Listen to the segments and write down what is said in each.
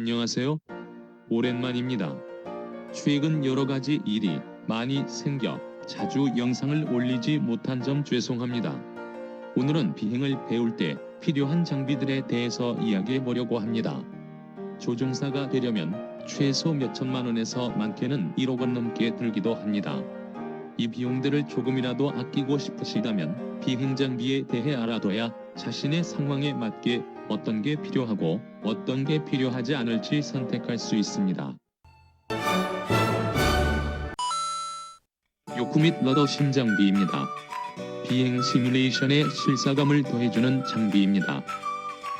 안녕하세요. 오랜만입니다. 최근 여러 가지 일이 많이 생겨 자주 영상을 올리지 못한 점 죄송합니다. 오늘은 비행을 배울 때 필요한 장비들에 대해서 이야기해 보려고 합니다. 조종사가 되려면 최소 몇 천만 원에서 많게는 1억 원 넘게 들기도 합니다. 이 비용들을 조금이라도 아끼고 싶으시다면 비행 장비에 대해 알아둬야 자신의 상황에 맞게 어떤 게 필요하고 어떤 게 필요하지 않을지 선택할 수 있습니다. 요크 및 러더 심장비입니다. 비행 시뮬레이션에 실사감을 더해주는 장비입니다.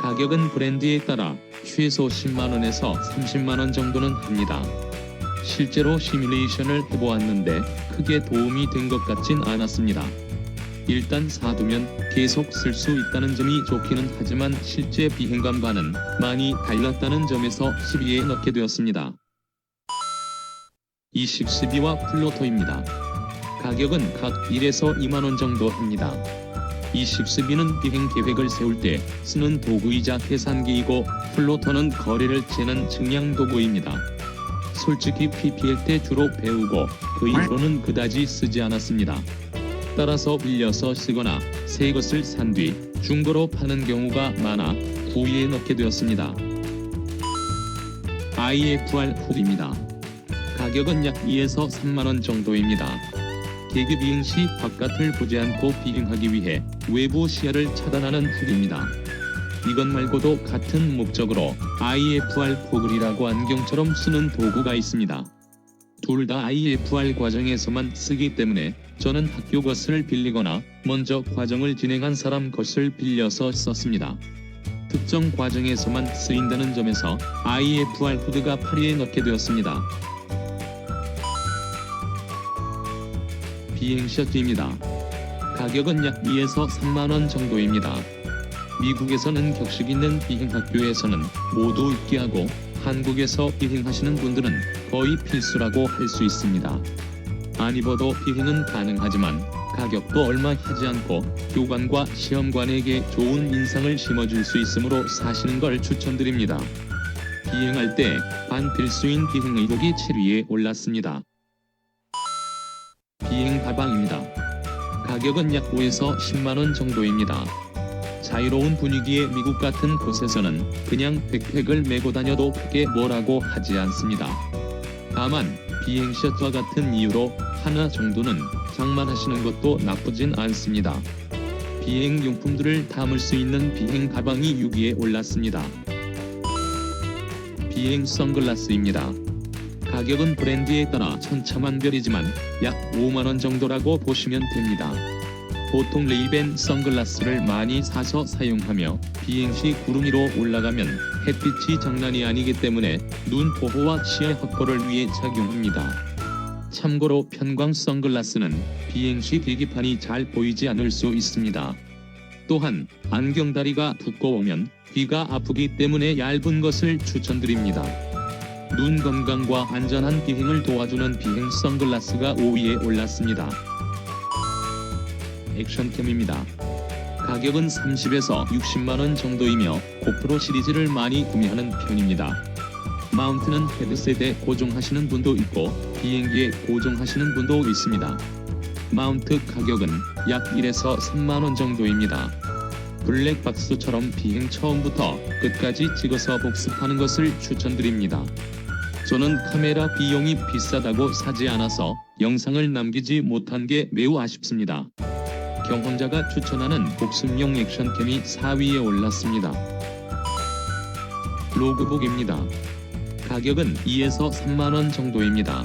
가격은 브랜드에 따라 최소 10만원에서 30만원 정도는 합니다. 실제로 시뮬레이션을 해보았는데 크게 도움이 된 것 같진 않았습니다. 일단 사두면 계속 쓸 수 있다는 점이 좋기는 하지만 실제 비행감과는 많이 달랐다는 점에서 12에 넣게 되었습니다. 2012와 플로터입니다. 가격은 각 1에서 2만원 정도 합니다. 2012는 비행 계획을 세울 때 쓰는 도구이자 계산기이고 플로터는 거리를 재는 측량 도구입니다. 솔직히 PPL 때 주로 배우고 그 이후로는 그다지 쓰지 않았습니다. 따라서 빌려서 쓰거나 새 것을 산 뒤 중고로 파는 경우가 많아 9위에 넣게 되었습니다. IFR 훅입니다. 가격은 약 2에서 3만원 정도입니다. 계기 비행 시 바깥을 보지 않고 비행하기 위해 외부 시야를 차단하는 훅입니다. 이것 말고도 같은 목적으로 IFR 포글이라고 안경처럼 쓰는 도구가 있습니다. 둘 다 IFR 과정에서만 쓰기 때문에 저는 학교 것을 빌리거나 먼저 과정을 진행한 사람 것을 빌려서 썼습니다. 특정 과정에서만 쓰인다는 점에서 IFR 후드가 8위에 넣게 되었습니다. 비행셔츠입니다. 가격은 약 2에서 3만원 정도입니다. 미국에서는 격식 있는 비행학교에서는 모두 있게 하고 한국에서 비행하시는 분들은 거의 필수라고 할 수 있습니다. 안 입어도 비행은 가능하지만 가격도 얼마 하지 않고 교관과 시험관에게 좋은 인상을 심어줄 수 있으므로 사시는 걸 추천드립니다. 비행할 때 반필수인 비행의복이 7위에 올랐습니다. 비행 가방입니다. 가격은 약 5에서 10만원 정도입니다. 자유로운 분위기의 미국 같은 곳에서는 그냥 백팩을 메고 다녀도 크게 뭐라고 하지 않습니다. 다만 비행 셔츠와 같은 이유로 하나 정도는 장만하시는 것도 나쁘진 않습니다. 비행 용품들을 담을 수 있는 비행 가방이 6위에 올랐습니다. 비행 선글라스입니다. 가격은 브랜드에 따라 천차만별이지만 약 5만원 정도라고 보시면 됩니다. 보통 레이벤 선글라스를 많이 사서 사용하며 비행 시 구름 위로 올라가면 햇빛이 장난이 아니기 때문에 눈 보호와 시야 확보를 위해 착용합니다. 참고로 편광 선글라스는 비행 시 계기판이 잘 보이지 않을 수 있습니다. 또한 안경다리가 두꺼우면 귀가 아프기 때문에 얇은 것을 추천드립니다. 눈 건강과 안전한 비행을 도와주는 비행 선글라스가 5위에 올랐습니다. 액션캠입니다. 가격은 30에서 60만원 정도이며 고프로 시리즈를 많이 구매하는 편입니다. 마운트는 헤드셋에 고정하시는 분도 있고 비행기에 고정하시는 분도 있습니다. 마운트 가격은 약 1에서 3만원 정도입니다. 블랙박스처럼 비행 처음부터 끝까지 찍어서 복습하는 것을 추천드립니다. 저는 카메라 비용이 비싸다고 사지 않아서 영상을 남기지 못한 게 매우 아쉽습니다. 경험자가 추천하는 복습용 액션캠이 4위에 올랐습니다. 로그북입니다. 가격은 2에서 3만원 정도입니다.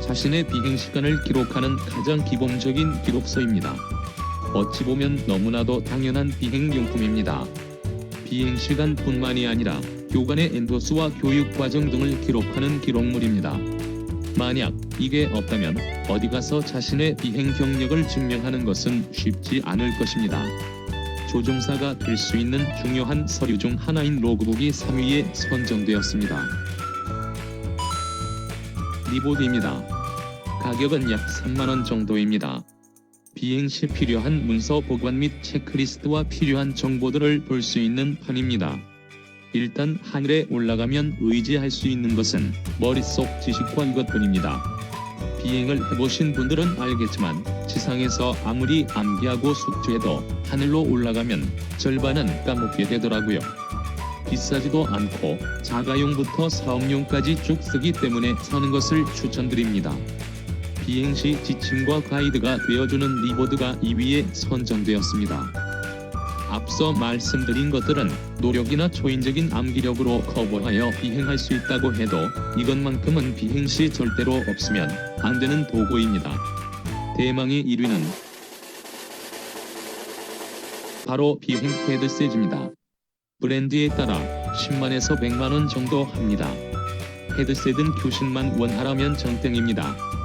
자신의 비행 시간을 기록하는 가장 기본적인 기록서입니다. 어찌 보면 너무나도 당연한 비행 용품입니다. 비행 시간뿐만이 아니라 교관의 엔도스와 교육 과정 등을 기록하는 기록물입니다. 만약 이게 없다면 어디 가서 자신의 비행 경력을 증명하는 것은 쉽지 않을 것입니다. 조종사가 될 수 있는 중요한 서류 중 하나인 로그북이 3위에 선정되었습니다. 리보드입니다. 가격은 약 3만원 정도입니다. 비행 시 필요한 문서 보관 및 체크리스트와 필요한 정보들을 볼 수 있는 판입니다. 일단 하늘에 올라가면 의지할 수 있는 것은 머릿속 지식과 이것뿐입니다. 비행을 해보신 분들은 알겠지만 지상에서 아무리 암기하고 숙지해도 하늘로 올라가면 절반은 까먹게 되더라고요. 비싸지도 않고 자가용부터 사업용까지 쭉 쓰기 때문에 사는 것을 추천드립니다. 비행 시 지침과 가이드가 되어주는 리보드가 2위에 선정되었습니다. 앞서 말씀드린 것들은 노력이나 초인적인 암기력으로 커버하여 비행할 수 있다고 해도 이것만큼은 비행 시 절대로 없으면 안 되는 도구입니다. 대망의 1위는 바로 비행 헤드셋입니다. 브랜드에 따라 10만에서 100만원 정도 합니다. 헤드셋은 교신만 원하라면 정땡입니다.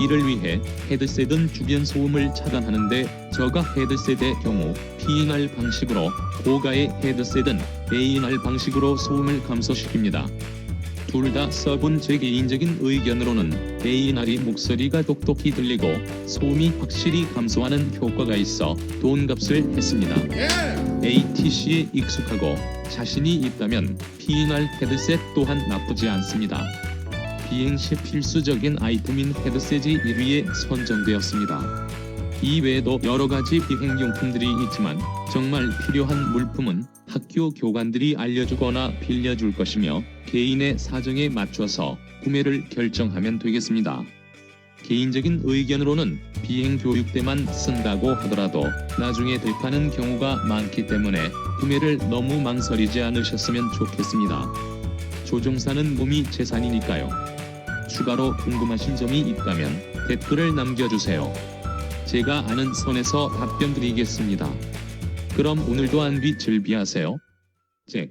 이를 위해 헤드셋은 주변 소음을 차단하는데 저가 헤드셋의 경우 PNR 방식으로 고가의 헤드셋은 ANR 방식으로 소음을 감소시킵니다. 둘 다 써본 제 개인적인 의견으로는 ANR이 목소리가 똑똑히 들리고 소음이 확실히 감소하는 효과가 있어 돈값을 했습니다. ATC에 익숙하고 자신이 있다면 PNR 헤드셋 또한 나쁘지 않습니다. 비행 시 필수적인 아이템인 헤드셋이 1위에 선정되었습니다. 이외에도 여러 가지 비행 용품들이 있지만 정말 필요한 물품은 학교 교관들이 알려주거나 빌려줄 것이며 개인의 사정에 맞춰서 구매를 결정하면 되겠습니다. 개인적인 의견으로는 비행 교육 때만 쓴다고 하더라도 나중에 들파는 경우가 많기 때문에 구매를 너무 망설이지 않으셨으면 좋겠습니다. 조종사는 몸이 재산이니까요. 추가로 궁금하신 점이 있다면 댓글을 남겨주세요. 제가 아는 선에서 답변 드리겠습니다. 그럼 오늘도 안비 즐비하세요. 잭.